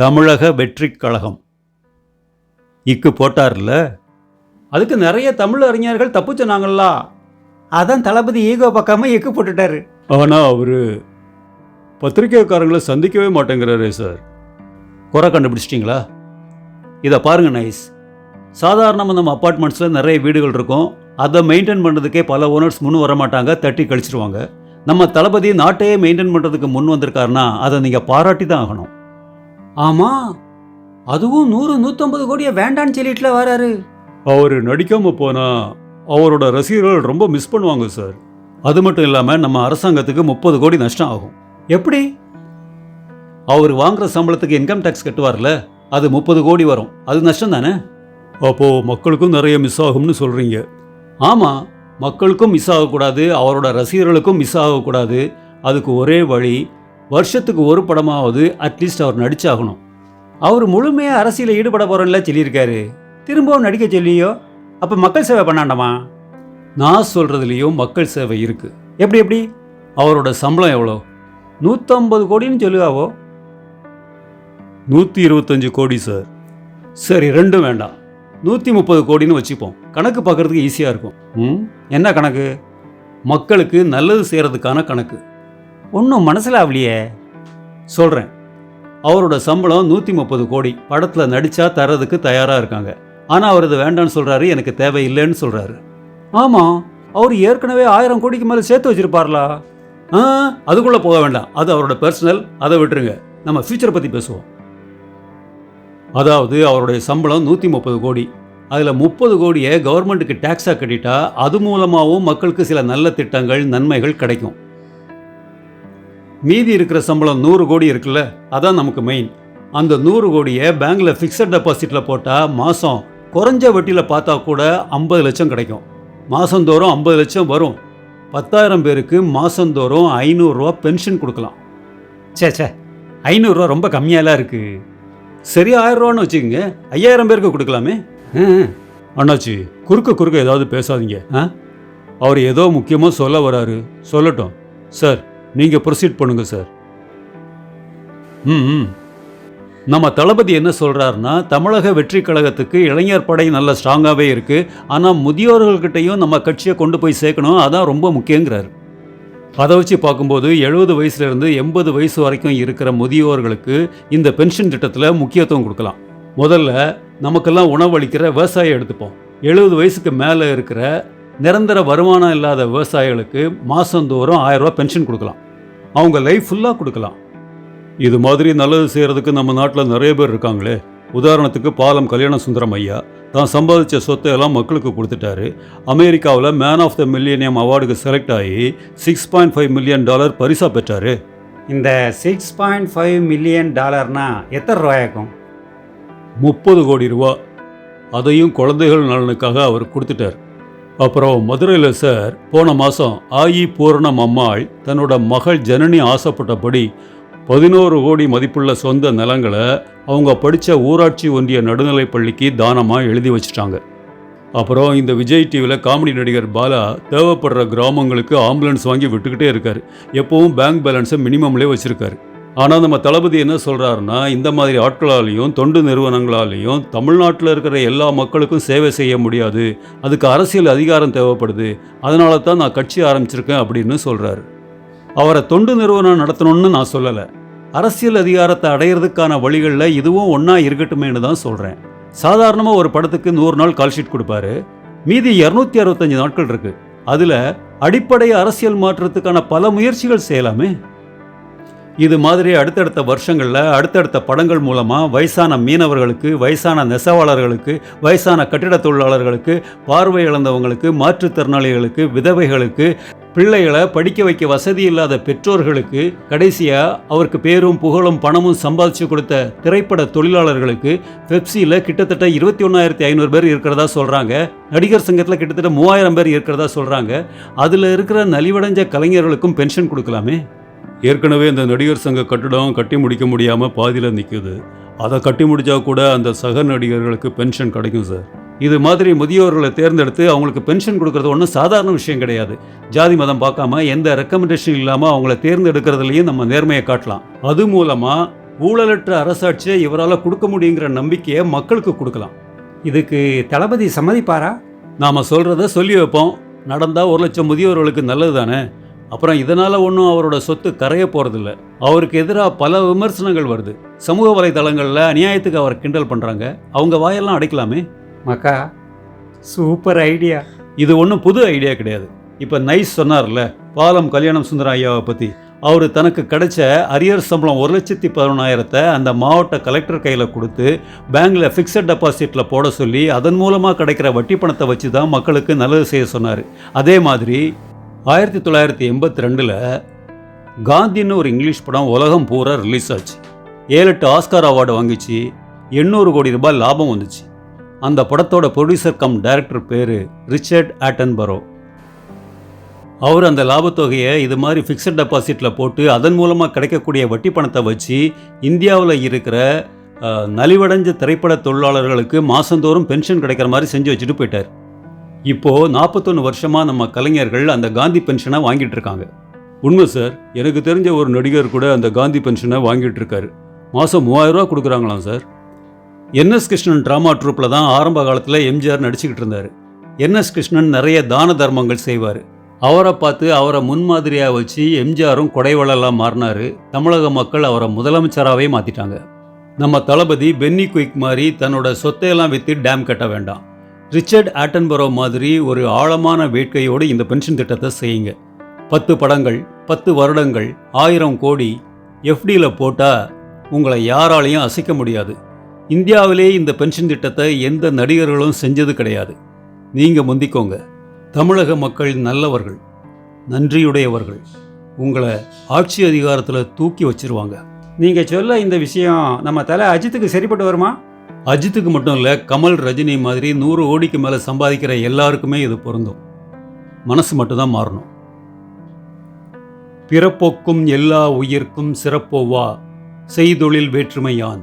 தமிழக வெற்றிக் கழகம். இக்கு போட்டார்ல? அதுக்கு நிறைய தமிழ் அறிஞர்கள் தப்பு சொன்னாங்கல்ல? அதான் தளபதி ஈகோ பார்க்காம எக்கு போட்டுட்டாரு. ஆனால் அவர் பத்திரிக்கைக்காரங்களை சந்திக்கவே மாட்டேங்கிறாரே சார். குறை கண்டுபிடிச்சிட்டிங்களா? இதை பாருங்க நைஸ். சாதாரணமாக நம்ம அப்பார்ட்மெண்ட்ஸில் நிறைய வீடுகள் இருக்கும். அதை மெயின்டைன் பண்ணுறதுக்கே பல ஓனர்ஸ் முன் வர மாட்டாங்க தட்டி கழிச்சிருவாங்க. நம்ம தளபதி நாட்டையே மெயின்டைன் பண்ணுறதுக்கு முன் வந்திருக்காருன்னா அதை நீங்கள் பாராட்டி தான் ஆகணும். ஆமா அதுவும் நூறு நூத்தம்பது கோடியை வேண்டான்னு சொல்லிட்டுல வராரு. அவர் நடிக்காம போனா அவரோட ரசிகர்கள் ரொம்ப மிஸ் பண்ணுவாங்க சார் அது மட்டும் இல்லாமல் நம்ம அரசாங்கத்துக்கு முப்பது கோடி நஷ்டம் ஆகும். எப்படி? அவர் வாங்குற சம்பளத்துக்கு இன்கம் டேக்ஸ் கட்டுவார்ல அது முப்பது கோடி வரும். அது நஷ்டம் தானே? அப்போ மக்களுக்கும் நிறைய மிஸ் ஆகும்னு சொல்றீங்க. ஆமா மக்களுக்கும் மிஸ் ஆகக்கூடாது அவரோட ரசிகர்களுக்கும் மிஸ் ஆகக்கூடாது. அதுக்கு ஒரே வழி வருஷத்துக்கு ஒரு படமாவது அட்லீஸ்ட் அவர் நடிச்சாகணும். அவர் முழுமையாக அரசியலில் ஈடுபட போகிறோம்ல சொல்லியிருக்காரு. திரும்பவும் நடிக்க சொல்லியோ? அப்போ மக்கள் சேவை பண்ணாண்டாமா? நான் சொல்கிறதுலேயும் மக்கள் சேவை இருக்குது எப்படி எப்படி? அவரோட சம்பளம் எவ்வளோ? நூற்றம்பது கோடின்னு சொல்லுவாவோ? நூற்றி இருபத்தஞ்சு கோடி சார் சரி ரெண்டும் வேண்டாம். நூற்றி முப்பது கோடின்னு வச்சுப்போம். கணக்கு பார்க்கறதுக்கு ஈஸியாக இருக்கும். ம்? என்ன கணக்கு? மக்களுக்கு நல்லது செய்கிறதுக்கான கணக்கு. ஒன்றும் மனசுல ஆகலையே சொல்கிறேன் அவரோட சம்பளம் நூற்றி முப்பது கோடி. படத்தில் நடித்தா தரதுக்கு தயாராக இருக்காங்க. ஆனால் அவர் இது வேண்டான்னு சொல்கிறாரு எனக்கு தேவையில்லைன்னு சொல்கிறாரு ஆமா அவர் ஏற்கனவே ஆயிரம் கோடிக்கு மேல சேர்த்து வச்சிருப்பார்லா? ஆ அதுக்குள்ளே போக வேண்டாம். அது அவரோட பர்சனல் அதை விட்டுருங்க. நம்ம ஃபியூச்சரை பற்றி பேசுவோம். அதாவது அவருடைய சம்பளம் நூற்றி முப்பது கோடி. அதில் முப்பது கோடியை கவர்மெண்ட்டுக்கு டேக்ஸாக கட்டிட்டா அது மூலமாகவும் மக்களுக்கு சில நல்ல திட்டங்கள் நன்மைகள் கிடைக்கும். மீதி இருக்கிற சம்பளம் நூறு கோடி இருக்குல்ல அதான் நமக்கு மெயின் அந்த நூறு கோடியை பேங்க்ல ஃபிக்ஸட் டெபாசிட்டில் போட்டால் மாதம் குறைஞ்ச வட்டியில் பார்த்தா கூட ஐம்பது லட்சம் கிடைக்கும். மாதந்தோறும் ஐம்பது லட்சம் வரும். பத்தாயிரம் பேருக்கு மாதந்தோறும் ஐநூறுரூவா பென்ஷன் கொடுக்கலாம். சே சே ஐநூறுரூவா ரொம்ப கம்மியாலாம் இருக்கு. சரி ஆயிரம் ரூபான்னு வச்சுக்கோங்க. ஐயாயிரம் பேருக்கு கொடுக்கலாமே. அண்ணாச்சி குறுக்க குறுக்க ஏதாவது பேசாதீங்க. ஆ? அவர் ஏதோ முக்கியமாக சொல்ல வராரு. சொல்லட்டும். சார் நீங்கள் ப்ரொசீட் பண்ணுங்க சார் ம் ம் நம்ம தளபதி என்ன சொல்கிறாருன்னா தமிழக வெற்றி கழகத்துக்கு இளைஞர் படை நல்ல ஸ்ட்ராங்காகவே இருக்குது ஆனால் முதியோர்கள்கிட்டையும் நம்ம கட்சியை கொண்டு போய் சேர்க்கணும். அதான் ரொம்ப முக்கியங்கிறாரு. அதை வச்சு பார்க்கும்போது எழுபது வயசுலேருந்து எண்பது வயசு வரைக்கும் இருக்கிற முதியோர்களுக்கு இந்த பென்ஷன் திட்டத்தில் முக்கியத்துவம் கொடுக்கலாம். முதல்ல நமக்கெல்லாம் உணவளிக்கிற விவசாயம் எடுத்துப்போம். எழுபது வயசுக்கு மேலே இருக்கிற நிரந்தர வருமானம் இல்லாத விவசாயிகளுக்கு மாதந்தோறும் ஆயிரம் ரூபா பென்ஷன் கொடுக்கலாம். அவங்க லைஃப் ஃபுல்லாக கொடுக்கலாம். இது மாதிரி நல்லது செய்கிறதுக்கு நம்ம நாட்டில் நிறைய பேர் இருக்காங்களே. உதாரணத்துக்கு பாலம் கல்யாண சுந்தரம் ஐயா தான் சம்பாதிச்ச சொத்தை எல்லாம் மக்களுக்கு கொடுத்துட்டாரு. அமெரிக்காவில் மேன் ஆஃப் த மில்லியனியம் அவார்டுக்கு செலக்ட் ஆகி six point five million dollar பரிசாக பெற்றாரு. இந்த சிக்ஸ் பாயிண்ட் ஃபைவ் மில்லியன் டாலர்னா எத்தனை ரூபாயாக்கும் முப்பது கோடி ரூபா. அதையும் குழந்தைகள் நலனுக்காக அவர் கொடுத்துட்டார். அப்புறம் மதுரையில் சார் போன மாதம் ஆயி பூரணம் அம்மாள் தன்னோட மகள் ஜனனி ஆசைப்பட்டபடி பதினோரு கோடி மதிப்புள்ள சொந்த நிலங்களை அவங்க படித்த ஊராட்சி ஒன்றிய நடுநிலைப் பள்ளிக்கு தானமாக எழுதி வச்சிட்டாங்க. அப்புறம் இந்த விஜய் டிவியில் காமெடி நடிகர் பாலா தேவைப்படுற கிராமங்களுக்கு ஆம்புலன்ஸ் வாங்கி விட்டுக்கிட்டே இருக்கார். எப்பவும் பேங்க் பேலன்ஸை மினிமம்லேயே வச்சுருக்காரு. ஆனால் நம்ம தளபதி என்ன சொல்கிறாருன்னா இந்த மாதிரி ஆட்களாலையும் தொண்டு நிறுவனங்களாலேயும் தமிழ்நாட்டில் இருக்கிற எல்லா மக்களுக்கும் சேவை செய்ய முடியாது. அதுக்கு அரசியல் அதிகாரம் தேவைப்படுது. அதனால தான் நான் கட்சி ஆரம்பிச்சிருக்கேன் அப்படின்னு சொல்கிறாரு அவரை தொண்டு நிறுவனம் நடத்தணும்னு நான் சொல்லலை. அரசியல் அதிகாரத்தை அடையிறதுக்கான வழிகளில் இதுவும் ஒன்றா இருக்கட்டுமேனு தான் சொல்கிறேன் சாதாரணமாக ஒரு படத்துக்கு நூறு நாள் கால் ஷீட் கொடுப்பாரு. மீதி இரநூத்தி அறுபத்தஞ்சு நாட்கள் இருக்குது அதில் அடிப்படை அரசியல் மாற்றத்துக்கான பல முயற்சிகள் செய்யலாமே. இது மாதிரி அடுத்தடுத்த வருஷங்களில் அடுத்தடுத்த படங்கள் மூலமாக வயசான மீனவர்களுக்கு வயசான நெசவாளர்களுக்கு வயசான கட்டிட தொழிலாளர்களுக்கு பார்வை இழந்தவங்களுக்கு மாற்றுத்திறனாளிகளுக்கு விதவைகளுக்கு பிள்ளைகளை படிக்க வைக்க வசதி இல்லாத பெற்றோர்களுக்கு கடைசியாக அவருக்கு பேரும் புகழும் பணமும் சம்பாதிச்சு கொடுத்த திரைப்பட தொழிலாளர்களுக்கு பெப்சியில் கிட்டத்தட்ட இருபத்தி ஒன்றாயிரத்தி ஐநூறு பேர் இருக்கிறதா சொல்கிறாங்க நடிகர் சங்கத்தில் கிட்டத்தட்ட மூவாயிரம் பேர் இருக்கிறதா சொல்கிறாங்க அதில் இருக்கிற நலிவடைஞ்ச கலைஞர்களுக்கும் பென்ஷன் கொடுக்கலாமே? ஏற்கனவே இந்த நடிகர் சங்க கட்டிடம் கட்டி முடிக்க முடியாமல் பாதியில் நிற்குது அதை கட்டி முடிச்சா கூட அந்த சக நடிகர்களுக்கு பென்ஷன் கிடைக்கும் சார். இது மாதிரி முதியோர்களை தேர்ந்தெடுத்து அவங்களுக்கு பென்ஷன் கொடுக்கறது ஒன்றும் சாதாரண விஷயம் கிடையாது. ஜாதி மதம் பார்க்காம எந்த ரெக்கமெண்டேஷன் இல்லாமல் அவங்கள தேர்ந்தெடுக்கிறதுலையும் நம்ம நேர்மையை காட்டலாம். அது மூலமாக ஊழலற்ற அரசாட்சியை இவரால் கொடுக்க முடியுங்கிற நம்பிக்கையை மக்களுக்கு கொடுக்கலாம். இதுக்கு தளபதி சம்மதிப்பாரா? நாம சொல்றத சொல்லி வைப்போம். நடந்தா ஒரு லட்சம் முதியோர்களுக்கு நல்லது தானே? அப்புறம் இதனால ஒன்றும் அவரோட சொத்து கரைய போறதில்ல. அவருக்கு எதிராக பல விமர்சனங்கள் வருது. சமூக வலைதளங்களில் அநியாயத்துக்கு அவர் கிண்டல் பண்றாங்க. அவங்க வாயெல்லாம் அடைக்கலாமே? மக்கா சூப்பர் ஐடியா இது ஒன்றும் புது ஐடியா கிடையாது. இப்போ நைஸ் சொன்னார்ல பாலம் கல்யாணம் சுந்தரம் ஐயாவை பற்றி அவர் தனக்கு கிடைச்ச அரியர் சம்பளம் ஒரு லட்சத்தி பதினொன்றாயிரத்தை அந்த மாவட்ட கலெக்டர் கையில் கொடுத்து பேங்க்கில் ஃபிக்ஸட் டெபாசிட்டில் போட சொல்லி அதன் மூலமாக கிடைக்கிற வட்டி பணத்தை வச்சு தான் மக்களுக்கு நல்லது செய்ய சொன்னார். அதே மாதிரி ஆயிரத்தி தொள்ளாயிரத்தி எண்பத்தி ரெண்டில் காந்தின்னு ஒரு இங்கிலீஷ் படம் உலகம் பூரா ரிலீஸ் ஆச்சு. ஏழு எட்டு ஆஸ்கார் அவார்டு வாங்கிச்சு. எண்ணூறு கோடி ரூபாய் லாபம் வந்துச்சு. அந்த படத்தோட ப்ரொடியூசர் கம் டைரக்டர் பேர் ரிச்சர்ட் ஆட்டன்பரோ அவர் அந்த லாபத்தொகையை இது மாதிரி ஃபிக்ஸட் டெபாசிட்டில் போட்டு அதன் மூலமாக கிடைக்கக்கூடிய வட்டி பணத்தை வச்சு இந்தியாவில் இருக்கிற நலிவடைஞ்ச திரைப்பட தொழிலாளர்களுக்கு மாதந்தோறும் பென்ஷன் கிடைக்கிற மாதிரி செஞ்சு வச்சுட்டு போயிட்டார். இப்போது நாற்பத்தொன்று வருஷமாக நம்ம கலைஞர்கள் அந்த காந்தி பென்ஷனை வாங்கிட்டு இருக்காங்க உண்மை சார் எனக்கு தெரிஞ்ச ஒரு நடிகர் கூட அந்த காந்தி பென்ஷனை வாங்கிட்டு இருக்காரு மாதம் மூவாயிரரூவா கொடுக்குறாங்களாம் sir N S Krishnan drama ட்ரூப்பில் தான் ஆரம்ப காலத்தில் எம்ஜிஆர் நடிச்சுக்கிட்டு இருந்தார். என்எஸ் கிருஷ்ணன் நிறைய தான தர்மங்கள் செய்வார். அவரை பார்த்து அவரை முன்மாதிரியாக வச்சு எம்ஜிஆரும் கொடைவளெல்லாம் மாறினாரு. தமிழக மக்கள் அவரை முதலமைச்சராகவே மாற்றிட்டாங்க நம்ம தளபதி பென்னி குயிக் மாதிரி தன்னோட சொத்தையெல்லாம் விற்று டேம் கட்ட வேண்டாம். ரிச்சர்ட் ஆட்டன்பரோ மாதிரி ஒரு ஆழமான வேட்கையோடு இந்த பென்ஷன் திட்டத்தை செய்யுங்க. பத்து படங்கள் பத்து வருடங்கள் ஆயிரம் கோடி எஃப்டியில் போட்டால் உங்களை யாராலையும் அசைக்க முடியாது. இந்தியாவிலே இந்த பென்ஷன் திட்டத்தை எந்த நடிகர்களும் செஞ்சது கிடையாது. நீங்கள் முந்திக்கோங்க. தமிழக மக்கள் நல்லவர்கள் நன்றியுடையவர்கள். உங்களை ஆட்சி அதிகாரத்தில் தூக்கி வச்சிருவாங்க. நீங்கள் சொல்ல இந்த விஷயம் நம்ம தலை அஜித்துக்கு சரிப்பட்டு வருமா? அஜித்துக்கு மட்டும் இல்லை கமல் ரஜினி மாதிரி நூறு கோடிக்கு மேலே சம்பாதிக்கிற எல்லாருக்குமே இது பொருந்தும். மனசு மட்டும்தான் மாறணும். பிறப்போக்கும் எல்லா உயிர்க்கும் சிறப்போவா? செய்தொழில் வேற்றுமையான்